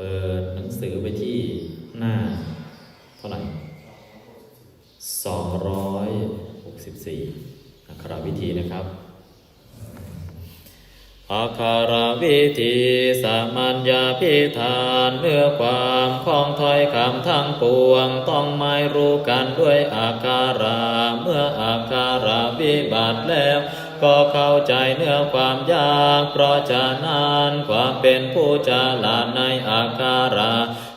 เปิดหนังสือไปที่หน้า เท่าไหร่สองร้อยหกสิบสี่อักขรวิธีนะครับอาคารวิธีสามัญญาพิธานเนื้อความคล้องถ้อยคำทั้งปวง ต้องไม่รู้กันด้วยอาการาเมื่ออาการาวิบัติแล้ว ก็เข้าใจเนื้อความยาก เพราะจะนานความเป็นผู้จาลาดในอาการา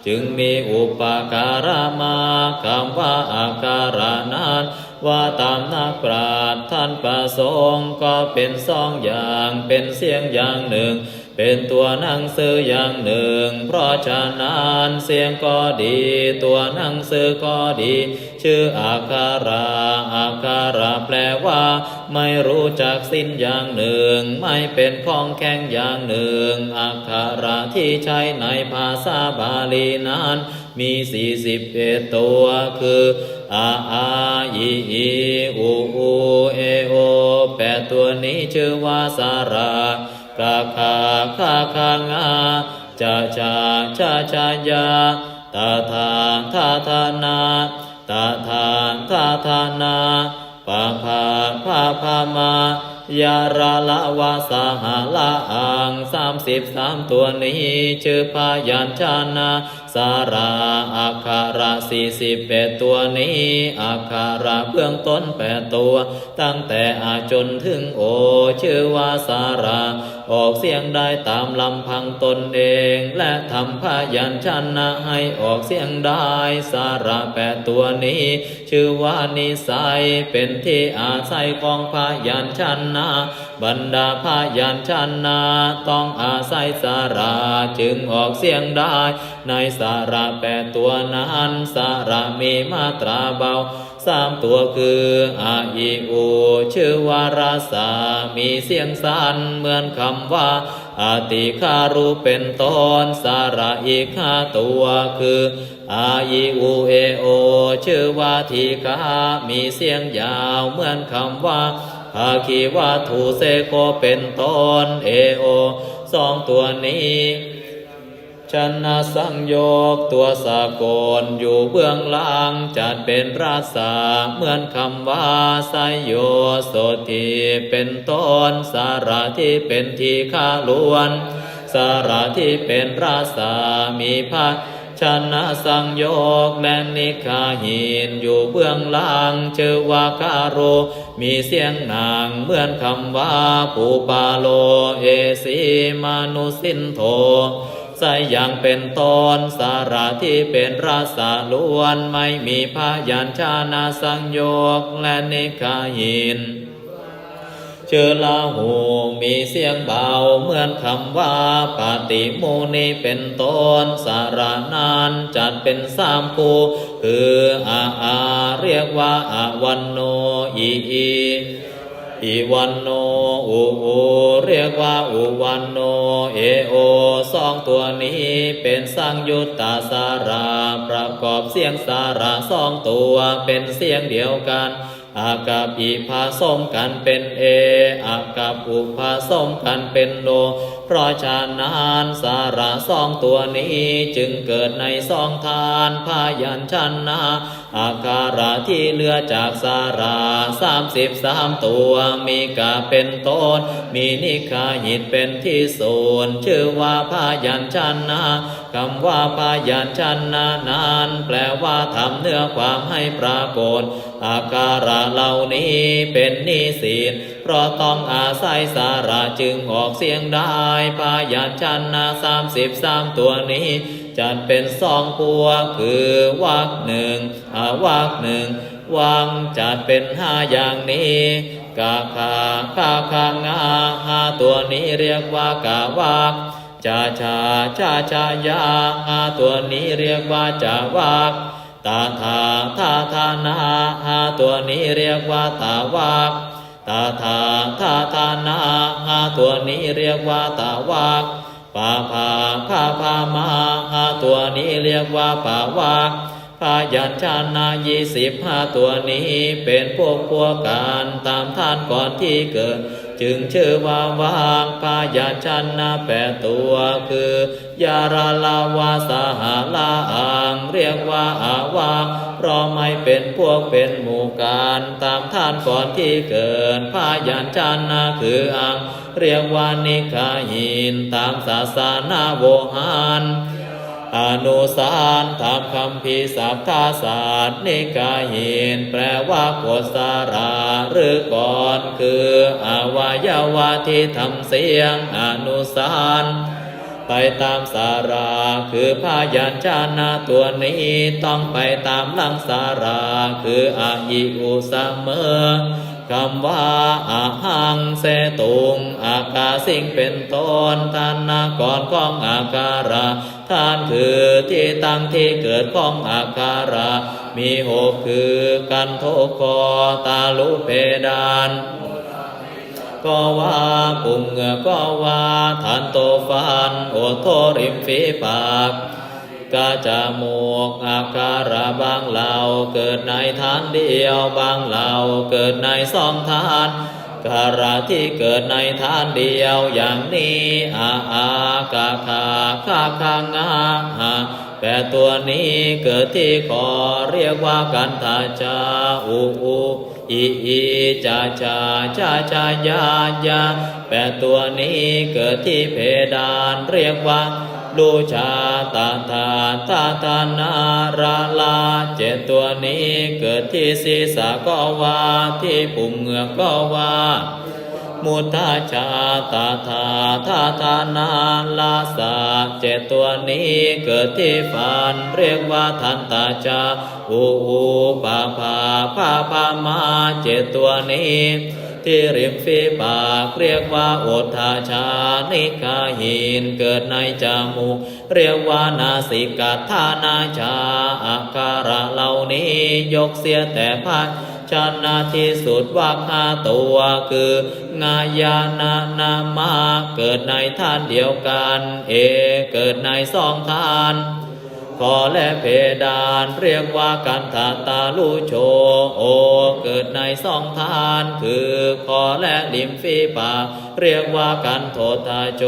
จึงมีอุปการะมาคำว่าอาการานั้นว่าตามนักปราชญ์ท่านประสงค์ก็เป็นสองอย่างเป็นเสียงอย่างหนึ่ง เป็นตัวหนังสืออย่างหนึ่ง เพราะฉะนั้นเสียงก็ดี ตัวหนังสือก็ดี ชื่ออาคาราอาคาราแปลว่า ไม่รู้จักสิ้นอย่างหนึ่ง ไม่เป็นของแข็งอย่างหนึ่งอาคาราที่ใช้ในภาษาบาลีนั้นมีสี่สิบเอ็ดตัวคืออาอาอีอีอูอูเอโอแปดตัวนี้ชื่อว่าสารากาคาคาคางาจาจาชาชายาตาทาทาทานา ตาทาทาทานาปาภาภาภามายาราละวาสาหาละอังสามสิบสามตัวนี้ชื่อพายัญชนะสาราอาคาราสี่สิบแปดตัวนี้อาคาราเบื้องต้นแปดตัว ตั้งแต่อาจนถึงโอชื่อว่าสารา ออกเสียงได้ตามลำพังตนเอง และทำพยัญชนะให้ออกเสียงได้สาระแปดตัวนี้ ชื่อว่านิสัยเป็นที่อาศัยของพยัญชนะบรรดาพยัญชนะต้องอาศัยสาราจึงออกเสียงได้ ในสาระแปดตัวนั้นสาระมีมาตราเบาสามตัวคืออาอีอูชื่อวาราสามีเสียงสั้นเหมือนคำว่าอาติคารุเป็นต้นสาระอีกห้าตัวคืออาอีอูเอโอชื่อว่าทีคามีเสียงยาวเหมือนคำว่าภาคีวัตถุเซโกเป็นต้นเอโอสองตัวนี้ ชนะสังโยกตัวสากลอยู่เบื้องล่างจัดเป็นราษาเหมือนคำว่าไสยโยโสติเป็นต้นสาระที่เป็นทีฆาล้วน สาระที่เป็นราษามีพระชนะสังโยกและนิคาหินอยู่เบื้องล่างชื่อว่าคาโร มีเสียงนางเหมือนคำว่าปูปาโล เอสีมานุสินโท ใสอย่างเป็นตนสาระที่เป็นราษาล้วนไม่มีพยัญชนะสังโยกและนิคาหินเชื่อลาหูมีเสียงเบาเหมือนคำว่าปาติโมนีเป็นต้นสาระนานจัดเป็นสามคูคืออาอาเรียกว่าอาวันโนอีอี อีวันโนอูอูเรียกว่าอูวันโนเอโอสองตัวนี้เป็นสังยุตตาสาราประกอบเสียงสาระสองตัวเป็นเสียงเดียวกันอากับอีพาสมกันเป็นเออากับอุพาสมกันเป็นโน เพราะฉะนั้นสาระสองตัวนี้จึงเกิดในสองทานพายัญชนะ อาการะที่เลือจากสาราสามสิบสามตัวมีกาเป็นต้น มีนิคาหิตเป็นที่ศูนย์ชื่อว่าพายัญชนะคำว่าพายัญชนะนั้นแปลว่าทำเนื้อความให้ปรากฏ อาการะเหล่านี้เป็นนิสิตเพราะต้องอาศัยสาระจึงออกเสียงได้พายัญชนะสามสิบสามตัวนี้ จัดเป็นสองพวกคือวักหนึ่งอาวักหนึ่งวังจัดเป็นห้าอย่างนี้กาคาคาคางาห้าตัวนี้เรียกว่ากาวักจาชาชาชายาห้าตัวนี้เรียกว่าจาวักตาทาทาทานาหาตัวนี้เรียกว่าตาวักตาทาทาทานาหาตัวนี้เรียกว่าตาวัก ปาภาภาภามาหาตัวนี้เรียกว่าปาวักพายัญชนะยี่สิบห้าตัวนี้เป็นพวกพวกการตามท่านก่อนที่เกิด จึงชื่อว่าวางพายัญชนะแปดตัวคือยาราลาวาสหาลาอ่างเรียกว่าอาวาเพราะไม่เป็นพวกเป็นหมู่การตามท่านก่อนที่เกิดพายัญชนะคืออ่างเรียกว่านิคาหินตามศาสนาโวหาร อนุสารทำคำพีสัพทาศาสตร์นิกาหินแปลว่าโกสาราหรือก่อนคืออวัยวะที่ทำเสียงอนุสารไปตามสาราคือพยัญชนะตัวนี้ต้องไปตามหลังสาราคืออายิอุสเมอ คำว่าอาหังเสตุงอากาสิงเป็นต้นทานนากรของอาการะท่านคือที่ตั้งที่เกิดของอาการะ มีหกคือกันโทกอตาลุเพดานก็ว่าปุงก็ว่าฐานโตฟันโอโทริมฝีปาก กาจามูกอาการะบางเหล่าเกิดในฐานเดียวบางเหล่าเกิดในสองฐานการะที่เกิดในฐานเดียวอย่างนี้อาอากาคาคาคางาหาแปดตัวนี้เกิดที่คอเรียกว่ากันทาจาอูอูอีอีจาจาจาจายายาแปดตัวนี้เกิดที่เพดานเรียกว่า ลูชาตาตาตาตานาราลาเจ็ดตัวนี้เกิดที่ศีรษะก็ว่าที่ปุ่มเหงือกก็ว่ามุทาชาตาธาทาทานาลาสาเจตัวนี้เกิดที่ฟันเรียกว่าทันตาจาอูอูปาปาปาปามาเจตัวนี้ ที่ริมฝีปากเรียกว่าโอทาชานิกาหินเกิดในจมูก เรียกว่านาสิกาทานาชาอาการะเหล่านี้ยกเสียแต่พันชนะที่สุดว่าคาตัวคืองายานานามาเกิดในท่านเดียวกัน เอเกิดในสองท่าน ขอและเพดานเรียกว่ากันทาตาลูโชโอเกิดในสองทานคือคอและลิมฟีปากเรียกว่ากันโทตาโจ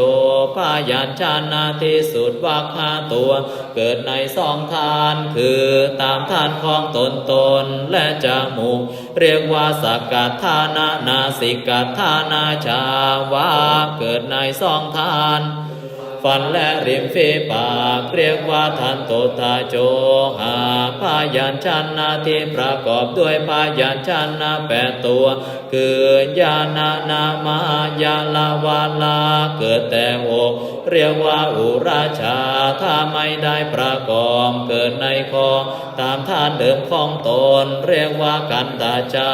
พายัญชนะที่สุดว่าคาตัว เกิดในสองทานคือตามทานของตนตนและจมูก เรียกว่าสกัดทานานาสิกัดทานาชาวาเกิดในสองทาน ฟันและริมฝีปากเรียกว่าทันโตตาโจหาพยัญชนะที่ประกอบด้วยพยัญชนะแปดตัว คือญาณนามายาลาวาลา เกิดแต่อเรียกว่าอุราชา ถ้าไม่ได้ประกอบเกิดในคอตามท่านเดิมของตน เรียกว่ากันตาจา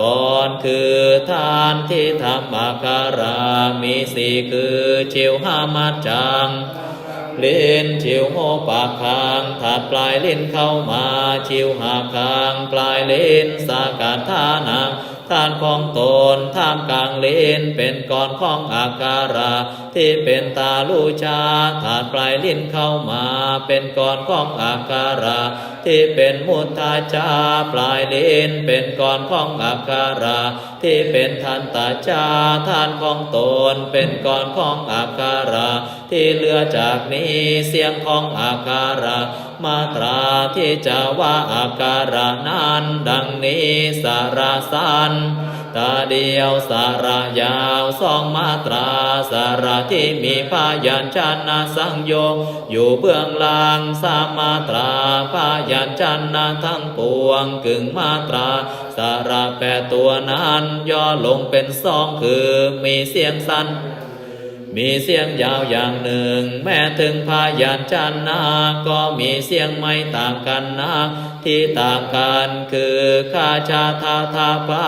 ก่อนคือทานที่ทำอาการา มีสี่คือชิวห้ามัดจังลิ้นชิวโหปากคางถัดปลายลิ้นเข้ามา ชิวหาคาง ปลายลิ้นสากัดท่านัง ทานของตนท่ามกลางเลนเป็นก้อนของอาการาที่เป็นตาลูชาถาดปลายลิ้นเข้ามา เป็นก้อนของอาการาที่เป็นมุทาจาปลายลิ้นเป็นก้อนของอาการาที่เป็นทันตาจาทานของตนเป็นก้อนของอาการาที่เหลือจากนี้เสียงของอาการา มาตราที่จะว่าอาการานั้นดังนี้สาราสันตาเดียวสารยาวสองมาตราสาระที่มีพายัญชนะสังโยอยู่เบื้องล่างสามมาตราพายัญชนะทั้งปวงกึ่งมาตราสาระแปดตัวนั้นย่อลงเป็นสองคือมีเสียงสั้น มีเสียงยาวอย่างหนึ่ง แม้ถึงพายัญชนะก็มีเสียงไม่ต่างกันนะ ที่ต่างกันคือคาชาทาทาปา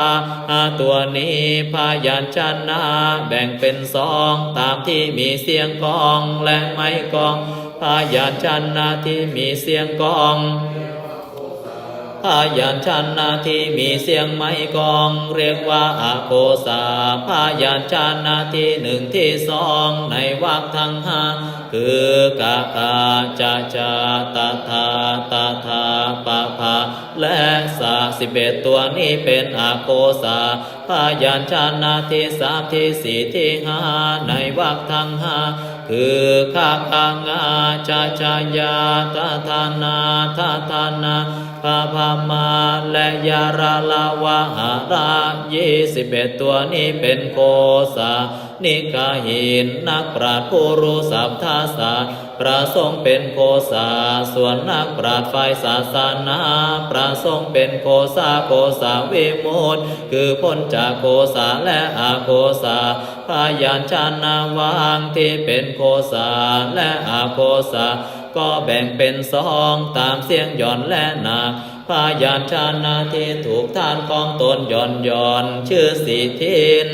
อาตัวนี้พายัญชนะแบ่งเป็นสองตามที่มีเสียงกองและไม่กองพายัญชนะที่มีเสียงกอง พายัญชนะที่มีเสียงไม้กอง เรียกว่าอาโกสาพายัญชนะที่หนึ่งที่สองในวรรคทั้งห้าคือกะกาจาจาตาทาตาทาปะพาและสาสิบเอ็ดตัวนี้เป็นอาโกสา พยัญชนะที่สามที่สี่ที่ห้าในวรรคทั้งห้าคือข้าคังอาชาชายาตาธานาทาธานาพาพามาและยาราลาวาหารายี่สิบเอ็ดตัวนี้เป็นโคสา นิกาหินนักปราชญ์ผู้รู้สัพทาศาสตร์ประสงค์เป็นโคสาส่วนนักปราชญ์ฝ่ายศาสนาประสงค์เป็นโคสาโคสาวิมุตคือพ้นจากโคสาและอาโคสาพยานชานาวางที่เป็นโคสาและอาโคสาก็แบ่งเป็นสองตามเสียงหย่อนและหนักพยานชานาที่ถูกทานของตนหย่อนหย่อนชื่อสีทิน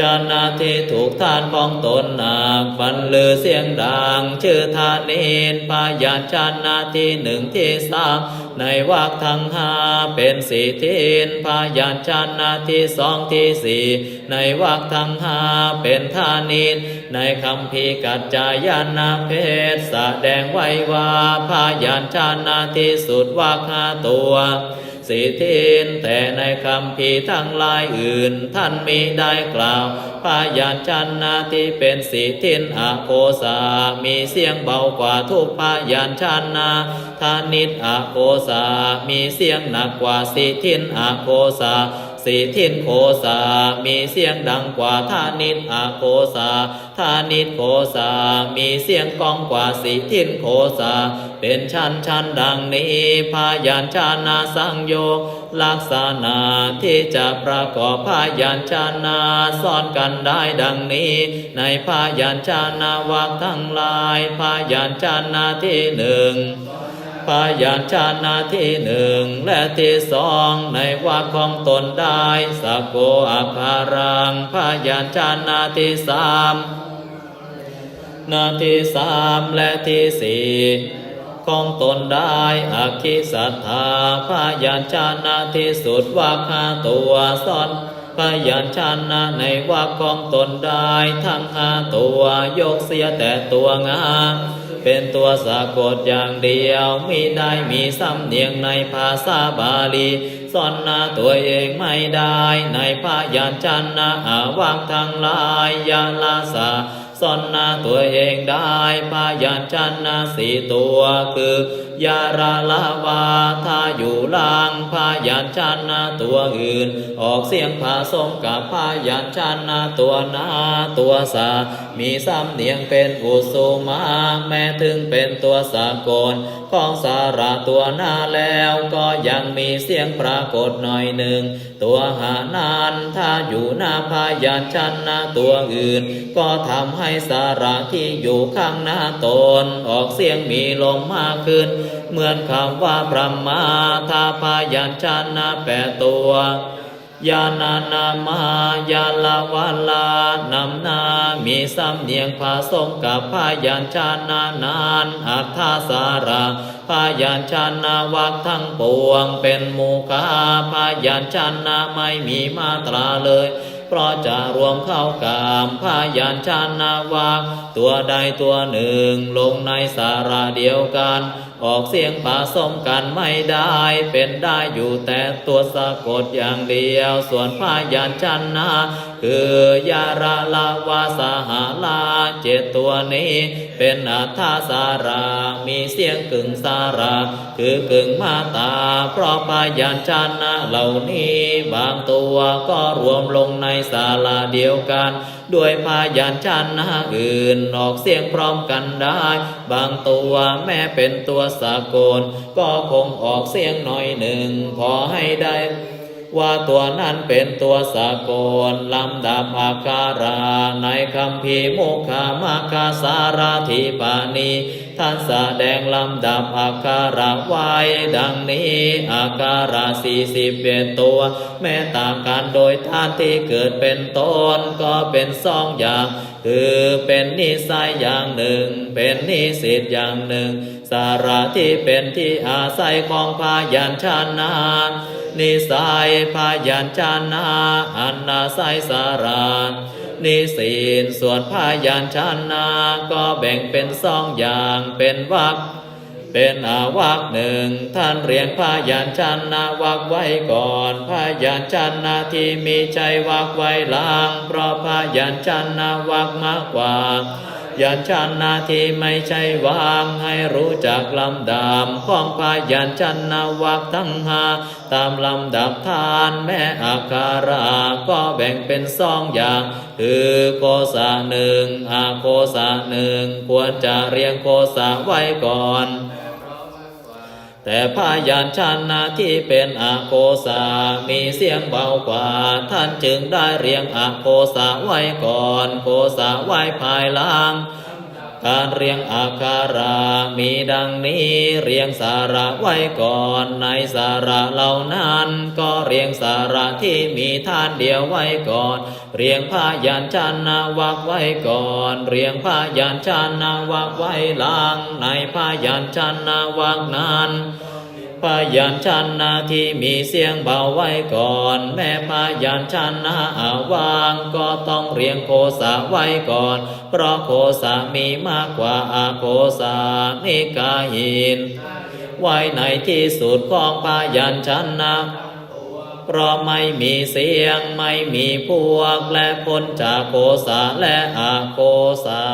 จานาที่ถูกทานของตนหนักบรรลือเสียงดัง ชื่อทานินพยานชานาที่หนึ่งที่สามในวากทั้งห้าเป็นสีทินพยานชานาที่สองที่สี่ในวากทั้งห้าเป็นทานิน ในคำพีกัจจายนาเพศแสดงไว้ว่าพยานชานาที่สุดวากห้าตัว สิทินแต่ในคำพีทั้งหลายอื่น ท่านมีได้กล่าวพยานชันนาที่เป็นสิทินอโคสา มีเสียงเบากว่าทุกพยานชันนาทานิตอโคสา มีเสียงหนักกว่าสิทินอโคสา สีทินโคสามีเสียงดังกว่าทานิตอาโคสาทานิตโคสามีเสียงก้องกว่าสีทินโคสาเป็นชั้นชั้นดังนี้พยานชานาสังโยลักษณะที่จะประกอบพยานชานาซ่อนกันได้ดังนี้ ในพยานชานาวักทั้งหลายพยานชานาที่หนึ่ง พยานชานาที่หนึ่งและที่สองในว่าของตนได้สกโกอภารังพยานชานาที่สามนาที่สามและที่สี่ของตนได้อาคิสัทธาพยานชานาที่สุดว่าคาตัวซ่อน พยานชนะในว่าของตนได้ทั้งห้าตัวยกเสียแต่ตัวงาเป็นตัวสะกดอย่างเดียวมิได้มีสำเนียงในภาษาบาลีสอนนาตัวเองไม่ได้ในพยานจันนาอาวางทั้งหลายยาลาสาสอนนาตัวเองได้พยานจันนาสี่ตัวคือ ยาราลาวาทาอยู่ล่างพยานจันนาตัวอื่น ออกเสียงผาสมกับพยานจันนาตัวนาตัวสา มีสำเนียงเป็นอุสุมาแม้ถึงเป็นตัวสากล ของสาระตัวนาแล้วก็ยังมีเสียงปรากฏหน่อยหนึ่ง ตัวหานานถ้าอยู่หน้าพยานชันน้าตัวอื่น ก็ทำให้สาระที่อยู่ข้างหน้าตนออกเสียงมีลมมากขึ้น เหมือนคำว่าพระมาถ้าพยานชันหน้าแปดตัวยานานามายาลาวาลานำนามีสำเนียงผสมกับพยัญชนานานอัฏฐาสาระพยัญชนะวักทั้งปวงเป็นมูกาพยัญชนะไม่มีมาตราเลย เพราะจะรวมเข้ากามพายัญชนาวาตัวใดตัวหนึ่งลงในสาราเดียวกัน ออกเสียงผสมกันไม่ได้เป็นได้อยู่แต่ตัวสะกดอย่างเดียว ส่วนพายัญชนาคือยาราลาวาสหาลา เจ็ดตัวนี้ เป็นอัฏฐาสารา มีเสียงกึ่งสารา คือกึ่งมาตา เพราะพยัญชนะเหล่านี้ บางตัวก็รวมลงในศาลาเดียวกัน ด้วยพยัญชนะอื่นออกเสียงพร้อมกันได้ บางตัวแม้เป็นตัวสากล ก็คงออกเสียงหน่อยหนึ่งพอให้ได้ ว่าตัวนั้นเป็นตัวสากลลำดับอาการา ในคำพีมุขามาคาสาราธิปานีท่านแสดงลำดับอาการะไว้ดังนี้อาการะสี่สิบเอ็ดตัว แม้ต่างกันโดยท่านที่เกิดเป็นต้นก็เป็นสองอย่าง คือเป็นนิสัยอย่างหนึ่ง เป็นนิสิตอย่างหนึ่ง สาระที่เป็นที่อาศัยของพายัญชนะ นิสัยพายัญชนะอันนาศัยสารานิศีลส่วนพายัญชนะก็แบ่งเป็นสองอย่างเป็นวรรคเป็นอาวักหนึ่งท่านเรียงพยัญชนะวักไว้ก่อนพยัญชนะที่มีใจวักไว้หลังเพราะพยัญชนะวักมากกว่า ยัญชนะที่ไม่ใช่วางให้รู้จักลำดับของพยัญชนะวักทั้งหาตามลำดับทานแม่อาการาก็แบ่งเป็นสองอย่างคือโกสะหนึ่งอาโกสะหนึ่งควรจะเรียงโกสะไว้ก่อน แต่พยานชนะที่เป็นอโกสามีเสียงเบากว่า ท่านจึงได้เรียงอโกสาไว้ก่อนโกสาไว้ภายหลัง การเรียงอาคารามีดังนี้เรียงสาระไว้ก่อนในสาระเหล่านั้น ก็เรียงสาระที่มีท่านเดียวไว้ก่อน เรียงพยัญชนะวักไว้ก่อน เรียงพยัญชนะวักไว้หลังในพยัญชนะวักนั้น พยัญชนะที่มีเสียงเบาไว้ก่อน แม่พยัญชนะอาวางก็ต้องเรียงโคสาไว้ก่อน เพราะโคสามีมากกว่าอาโคสานิกาหิน ไว้ในที่สุดของพยัญชนะเพราะไม่มีเสียงไม่มีพวกและพ้นจากโคสาและอาโคสา